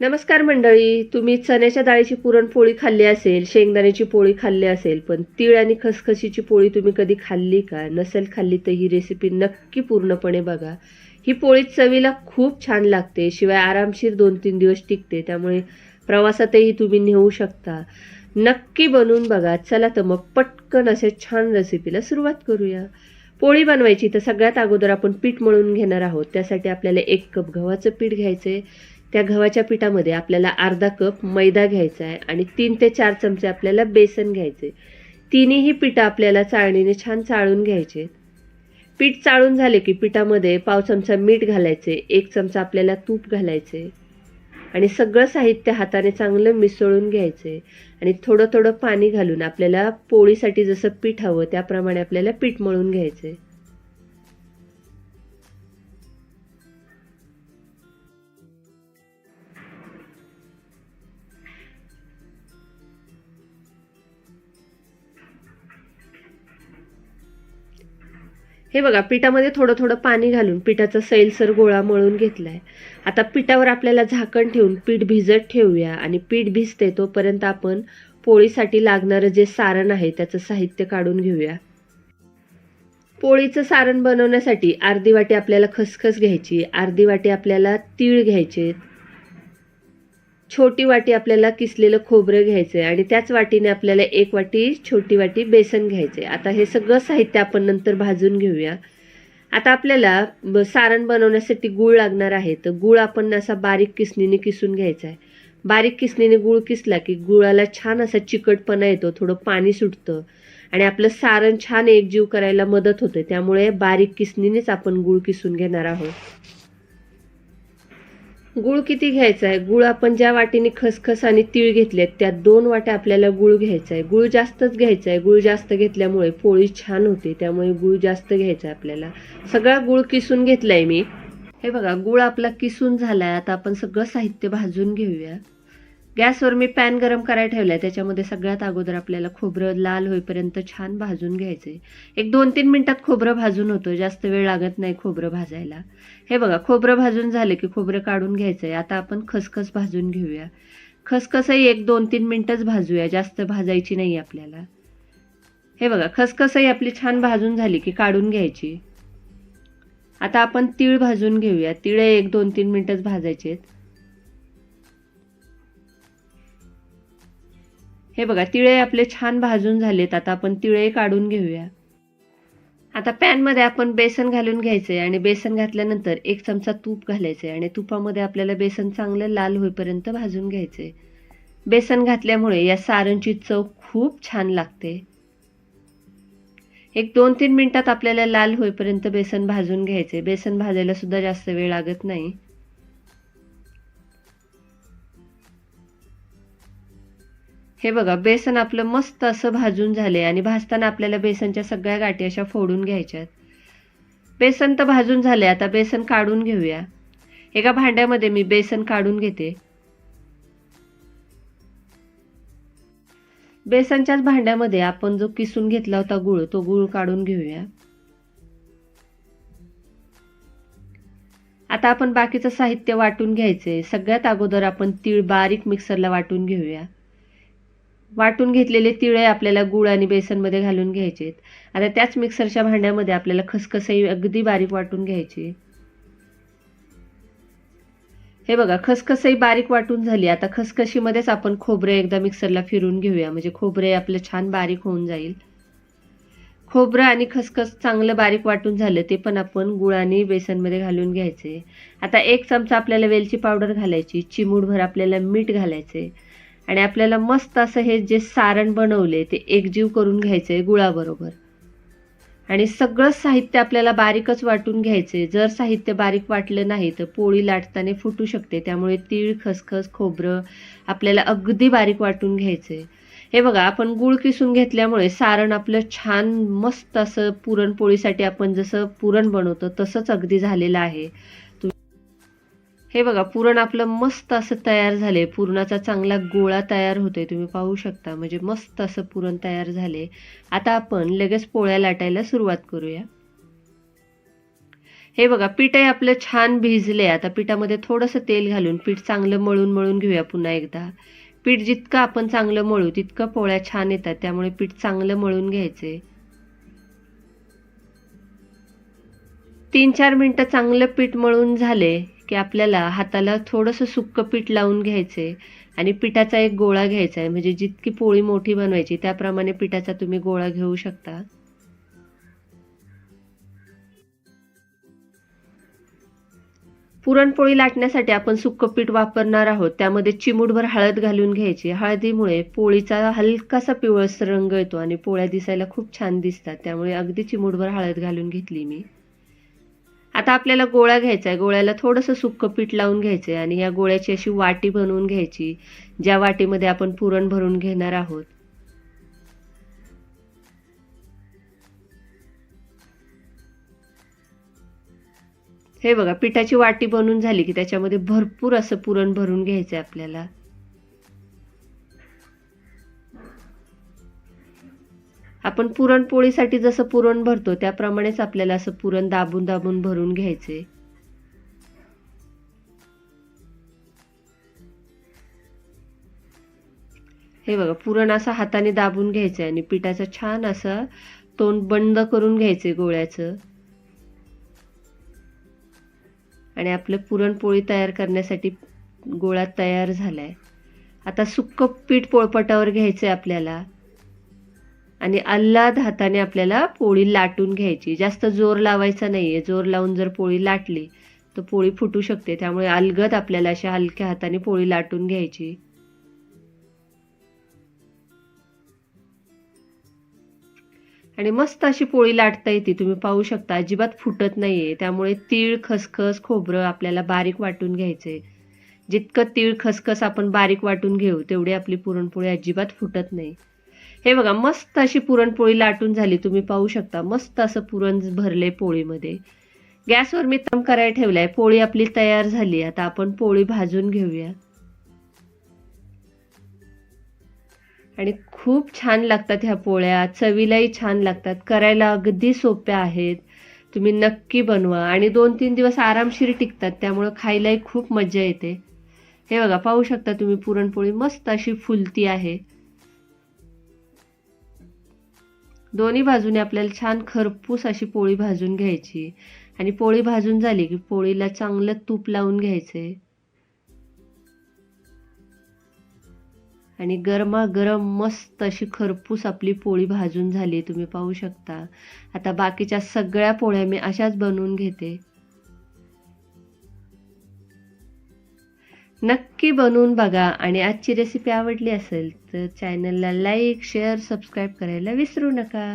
नमस्कार मंडळी तुम्ही चण्याच्या डाळीची पुरणपोळी खाल्ली असेल शेंगदाण्याची पोळी खाल्ली असेल पण तीळ आणि खसखशीची पोळी तुम्ही कधी खाल्ली का? नसेल खाल्ली तर ही रेसिपी नक्की पूर्णपणे बघा. ही पोळी चवीला खूप छान लागते शिवाय आरामशीर दोन तीन दिवस टिकते त्यामुळे प्रवासातही तुम्ही नेऊ शकता. नक्की बनवून बघा. चला तर मग पटकन अशा छान रेसिपीला सुरुवात करूया. पोळी बनवायची तर सगळ्यात अगोदर आपण पीठ मळून घेणार आहोत. त्यासाठी आपल्याला एक कप गव्हाचं पीठ घ्यायचं आहे त्या गव्हाच्या पिठामध्ये आपल्याला अर्धा कप मैदा घ्यायचा आहे आणि तीन ते चार चमचे आपल्याला बेसन घ्यायचे. तिन्ही पिठं आपल्याला चाळणीने छान चाळून घ्यायचे. पीठ चाळून झाले की पिठामध्ये पाव चमचा मीठ घालायचे एक चमचा आपल्याला तूप घालायचे आणि सगळं साहित्य हाताने चांगलं मिसळून घ्यायचे आणि थोडं थोडं पाणी घालून आपल्याला पोळीसाठी जसं पीठ हवं त्याप्रमाणे आपल्याला पीठ मळून घ्यायचे. हे बघा पिठामध्ये थोडं थोडं पाणी घालून पिठाचा सैलसर गोळा मळून घेतलाय. आता पिठावर आपल्याला झाकण ठेवून पीठ भिजत ठेवूया आणि पीठ भिजते तोपर्यंत आपण पोळीसाठी लागणारं जे सारण आहे त्याचं साहित्य काढून घेऊया. पोळीचं सारण बनवण्यासाठी अर्धी वाटी आपल्याला खसखस घ्यायची अर्धी वाटी आपल्याला तीळ घ्यायचे छोटी वाटी आपल्याला किसलेलं खोबरं घ्यायचं आहे आणि त्याच वाटीने आपल्याला एक वाटी छोटी वाटी बेसन घ्यायचं आहे आता हे सगळं साहित्य आपण नंतर भाजून घेऊया. आता आपल्याला सारण बनवण्यासाठी गूळ लागणार आहे. तर गूळ आपण असा बारीक किसणीने किसून घ्यायचा आहे बारीक किसणीने गूळ किसला की गुळाला छान असा चिकटपणा येतो थोडं पाणी सुटतं आणि आपलं सारण छान एकजीव करायला मदत होते. त्यामुळे बारीक किसणीनेच आपण गूळ किसून घेणार आहोत. गुळ किती घ्यायचा आहे? गुळ आपण ज्या वाटीने खसखस आणि तीळ घेतलेत त्या दोन वाट्या आपल्याला गुळ घ्यायचा आहे. गुळ जास्तच घ्यायचा आहे. गुळ जास्त घेतल्यामुळे पोळी छान होते त्यामुळे गुळ जास्त घ्यायचा आहे आपल्याला. सगळा गुळ किसून घेतलाय मी. हे बघा गुळ आपला किसून झालाय. आता आपण सगळं साहित्य भाजून घेऊया. गॅसवर मी पॅन गरम करायला ठेवलाय. त्याच्यामध्ये सगळ्यात अगोदर आपल्याला खोबरं लाल होईपर्यंत छान भाजून घ्यायचंय. एक दोन तीन मिनटात खोबरं भाजून होतं. जास्त वेळ लागत नाही खोबरं भाजायला. हे बघा खोबरं भाजून झाले की खोबरं काढून घ्यायचंय. आता आपण खसखस भाजून घेऊया. खसखसही एक दोन तीन मिनटंच भाजूया. जास्त भाजायची नाही आपल्याला. हे बघा खसखसही आपली छान भाजून झाली की काढून घ्यायची. आता आपण तीळ भाजून घेऊया. तिळ एक दोन तीन मिनटंच भाजायचे आहेत हे बघा तिळे आपले छान भाजून झालेत. आता आपण तिळे काढून घेऊया. आता पॅनमध्ये आपण बेसन घालून घ्यायचे आणि बेसन घातल्यानंतर एक चमचा तूप घालायचं आहे आणि तुपामध्ये आपल्याला बेसन चांगलं लाल होईपर्यंत भाजून घ्यायचे बेसन घातल्यामुळे या सारणची चव खूप छान लागते. एक दोन तीन मिनिटात आपल्याला लाल होईपर्यंत बेसन भाजून घ्यायचे बेसन भाजायला सुद्धा जास्त वेळ लागत नाही. हे बघा बेसन आपलं मस्त असं भाजून झाले आणि भाजताना आपल्याला बेसनच्या सगळ्या गाठी अशा फोडून घ्यायच्यात. बेसन तर भाजून झाले आता बेसन काढून घेऊया. एका भांड्यामध्ये मी बेसन काढून घेते. बेसनच्याच भांड्यामध्ये आपण जो किसून घेतला होता गुळ तो गुळ काढून घेऊया. आता आपण बाकीचं साहित्य वाटून घ्यायचे सगळ्यात अगोदर आपण तीळ बारीक मिक्सरला वाटून घेऊया. वाटून घेतलेले तिळे आपल्याला गुळ आणि बेसनमध्ये घालून घ्यायचे आहेत. आता त्याच मिक्सरच्या भांड्यामध्ये आपल्याला खसखसही अगदी बारीक वाटून घ्यायची. हे बघा खसखसही बारीक वाटून झाली. आता खसखशीमध्येच आपण खोबरे एकदा मिक्सरला फिरून घेऊया. म्हणजे खोबरे आपलं छान बारीक होऊन जाईल. खोबरं आणि खसखस चांगलं बारीक वाटून झालं ते पण आपण गुळ आणि बेसनमध्ये घालून घ्यायचे. आता एक चमचा आपल्याला वेलची पावडर घालायची. चिमूटभर आपल्याला मीठ घालायचे. आणि आपल्याला मस्त असं हे जे सारण बनवले ते एकजीव करून घ्यायचे गुळाबरोबर. आणि सगळं साहित्य आपल्याला बारीकच वाटून घ्यायचे. जर साहित्य बारीक वाटलं नाही तर पोळी लाटताना फुटू शकते. त्यामुळे तीळ खसखस खोबरं आपल्याला अगदी बारीक वाटून घ्यायचे. हे बघा आपण गुळ किसून घेतल्यामुळे सारण आपलं छान मस्त असं पुरणपोळीसाठी आपण जसं पुरण बनवतो तसंच अगदी झालेलं आहे. हे बघा पुरण आपलं मस्त असं तयार झाले पुरणाचा चांगला गोळा तयार होतोय तुम्ही पाहू शकता. म्हणजे मस्त असं पुरण तयार झाले आता आपण लगेच पोळ्या लाटायला सुरुवात करूया. हे बघा पीठही आपलं छान भिजले आता पिठामध्ये थोडंसं तेल घालून पीठ चांगलं मळून मळून घेऊया पुन्हा एकदा. पीठ जितकं आपण चांगलं मळू तितकं पोळ्या छान येतात. त्यामुळे पीठ चांगलं मळून घ्यायचे तीन चार मिनटं चांगलं पीठ मळून झाले की आपल्याला हाताला थोडंसं सुक्क पीठ लावून घ्यायचं आहे आणि पिठाचा एक गोळा घ्यायचा आहे म्हणजे जितकी पोळी मोठी बनवायची त्याप्रमाणे पिठाचा तुम्ही गोळा घेऊ शकता. पुरणपोळी लाटण्यासाठी आपण सुक्क पीठ वापरणार आहोत. त्यामध्ये चिमूटभर हळद घालून घ्यायची. हळदीमुळे पोळीचा हलकासा पिवळस रंग येतो आणि पोळ्या दिसायला खूप छान दिसतात. त्यामुळे अगदी चिमूटभर हळद घालून घेतली मी. आता आपल्याला गोळा घ्यायचा आहे. गोळ्याला थोडंसं सुक्कं पीठ लावून घ्यायचं आहे आणि या गोळ्याची अशी वाटी बनवून घ्यायची ज्या वाटीमध्ये आपण पुरण भरून घेणार आहोत. हे बघा पिठाची वाटी बनवून झाली की त्याच्यामध्ये भरपूर असं पुरण भरून घ्यायचं आहे आपल्याला. आपण पुरणपोळीसाठी जसं पुरण भरतो त्याप्रमाणेच आपल्याला असं पुरण दाबून दाबून भरून घ्यायचे. हे बघा पुरण असं हाताने दाबून घ्यायचं आणि पिठाचं छान असं तोंड बंद करून घ्यायचे गोळ्याचं. आणि आपलं पुरणपोळी तयार करण्यासाठी गोळा तयार झालाय. आता सुक्क पीठ पोळपटावर घ्यायचं आहे आपल्याला. आणि अल्लाद हाताने आपल्याला पोळी लाटून घ्यायची. जास्त जोर लावायचा नाहीये. जोर लावून जर पोळी लाटली तर पोळी फुटू शकते. त्यामुळे अलगद आपल्याला अशा हलक्या हाताने पोळी लाटून घ्यायची. आणि मस्त अशी पोळी लाटता येते. तुम्ही पाहू शकता अजिबात फुटत नाहीये. त्यामुळे तीळ खसखस खोबरं आपल्याला बारीक वाटून घ्यायचे. जितकं तीळ खसखस आपण बारीक वाटून घेऊ तेवढी आपली पुरणपोळी अजिबात फुटत नाही. हे बघा मस्त अशी पुरणपोळी लाटून झाली तुम्ही पाहू शकता. मस्त असं पुरण भरले पोळीमध्ये. गॅसवर मी तम करायला ठेवलाय. पोळी आपली तयार झाली. आता आपण पोळी भाजून घेऊया. आणि खूप छान लागतात ह्या पोळ्या. चवीलाही छान लागतात. करायला अगदी सोप्या आहेत. तुम्ही नक्की बनवा. आणि दोन तीन दिवस आरामशीर टिकतात. त्यामुळं खायलाही खूप मजा येते. हे बघा पाहू शकता तुम्ही पुरणपोळी. मस्त अशी फुलती आहे. दोन्ही बाजूने आपल्याला छान खरपूस अशी पोळी भाजून घ्यायची. आणि पोळी भाजून झाली की पोळीला चांगलं तूप लावून घ्यायचंय आणि गरमागरम मस्त अशी खरपूस आपली पोळी भाजून झाली तुम्ही पाहू शकता. आता बाकीच्या सगळ्या पोळ्या मी अशाच बनवून घेते. नक्की बनवून बघा. आणि आजची रेसिपी आवडली असेल तर चॅनलला लाईक शेअर सबस्क्राईब करायला विसरू नका.